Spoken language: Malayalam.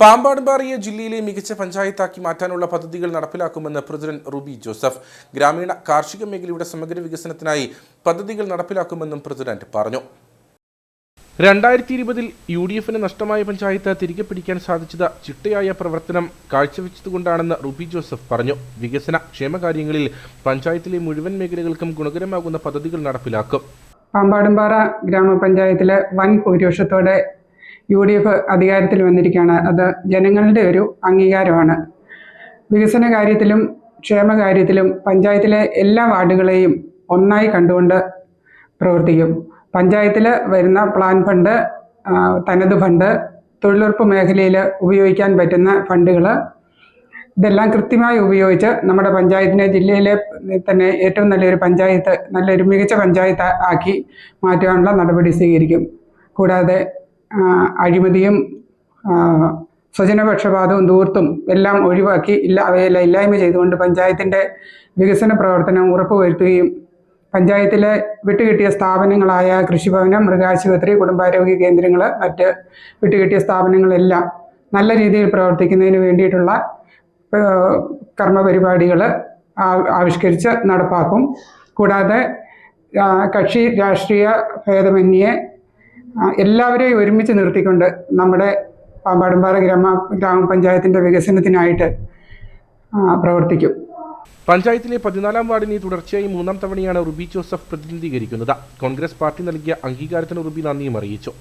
പാമ്പാടുംപാറിയെ ജില്ലയിലെ മികച്ച പഞ്ചായത്താക്കി മാറ്റാനുള്ള പദ്ധതികൾ നടപ്പിലാക്കുമെന്ന് പ്രസിഡന്റ് റുബി ജോസഫ്. ഗ്രാമീണ കാർഷിക മേഖലയുടെ സമഗ്ര വികസനത്തിനായി പദ്ധതികൾ നടപ്പിലാക്കുമെന്നും പ്രസിഡന്റ് പറഞ്ഞു. രണ്ടായിരത്തി ഇരുപതിൽ യു ഡി എഫിന് നഷ്ടമായ പഞ്ചായത്ത് തിരികെ പിടിക്കാൻ സാധിച്ചത് ചിട്ടയായ പ്രവർത്തനം കാഴ്ചവെച്ചതുകൊണ്ടാണെന്ന് റുബി ജോസഫ് പറഞ്ഞു. വികസന ക്ഷേമകാര്യങ്ങളിൽ പഞ്ചായത്തിലെ മുഴുവൻ മേഖലകൾക്കും ഗുണകരമാകുന്ന പദ്ധതികൾ നടപ്പിലാക്കും. പാമ്പാടുംപാറ ഗ്രാമപഞ്ചായത്തിലെ വൻ ഭൂരിപക്ഷത്തോടെ യു ഡി എഫ് അധികാരത്തിൽ വന്നിരിക്കുകയാണ്. അത് ജനങ്ങളുടെ ഒരു അംഗീകാരമാണ്. വികസന കാര്യത്തിലും ക്ഷേമകാര്യത്തിലും പഞ്ചായത്തിലെ എല്ലാ വാർഡുകളെയും ഒന്നായി കണ്ടുകൊണ്ട് പ്രവർത്തിക്കും. പഞ്ചായത്തിൽ വരുന്ന പ്ലാൻ ഫണ്ട് തനത് ഫണ്ട് തൊഴിലുറപ്പ് മേഖലയിൽ ഉപയോഗിക്കാൻ പറ്റുന്ന ഫണ്ടുകൾ ഇതെല്ലാം കൃത്യമായി ഉപയോഗിച്ച് നമ്മുടെ പഞ്ചായത്തിനെ ജില്ലയിലെ തന്നെ ഏറ്റവും നല്ലൊരു പഞ്ചായത്ത് നല്ലൊരു മികച്ച പഞ്ചായത്ത് ആക്കി മാറ്റുവാനുള്ള നടപടി സ്വീകരിക്കും. കൂടാതെ അഴിമതിയും സ്വജനപക്ഷപാതവും ദൂർത്തും എല്ലാം ഒഴിവാക്കി ഇല്ല അവയെല്ലാം ഇല്ലായ്മ ചെയ്തുകൊണ്ട് പഞ്ചായത്തിന്റെ വികസന പ്രവർത്തനം ഉറപ്പുവരുത്തുകയും പഞ്ചായത്തിലെ വിട്ടുകിട്ടിയ സ്ഥാപനങ്ങളായ കൃഷിഭവനം മൃഗാശുപത്രി കുടുംബാരോഗ്യ കേന്ദ്രങ്ങൾ മറ്റ് വിട്ടുകിട്ടിയ സ്ഥാപനങ്ങളെല്ലാം നല്ല രീതിയിൽ പ്രവർത്തിക്കുന്നതിന് വേണ്ടിയിട്ടുള്ള കർമ്മപരിപാടികൾ ആവിഷ്കരിച്ച് നടപ്പാക്കും. കൂടാതെ കക്ഷി രാഷ്ട്രീയ ഭേദമന്യേ എല്ലാവരെയും ഒരുമിച്ച് നിർത്തിക്കൊണ്ട് നമ്മുടെ പാമ്പാടുംപാറ ഗ്രാമ ഗ്രാമപഞ്ചായത്തിന്റെ വികസനത്തിനായിട്ട് പ്രവർത്തിക്കും. പഞ്ചായത്തിലെ പതിനാലാം വാർഡിനെ തുടർച്ചയായി മൂന്നാം തവണയാണ് റുബി ജോസഫ് പ്രതിനിധീകരിക്കുന്നത്. കോൺഗ്രസ് പാർട്ടി നൽകിയ അംഗീകാരത്തിന് റുബി നന്ദിയും അറിയിച്ചു.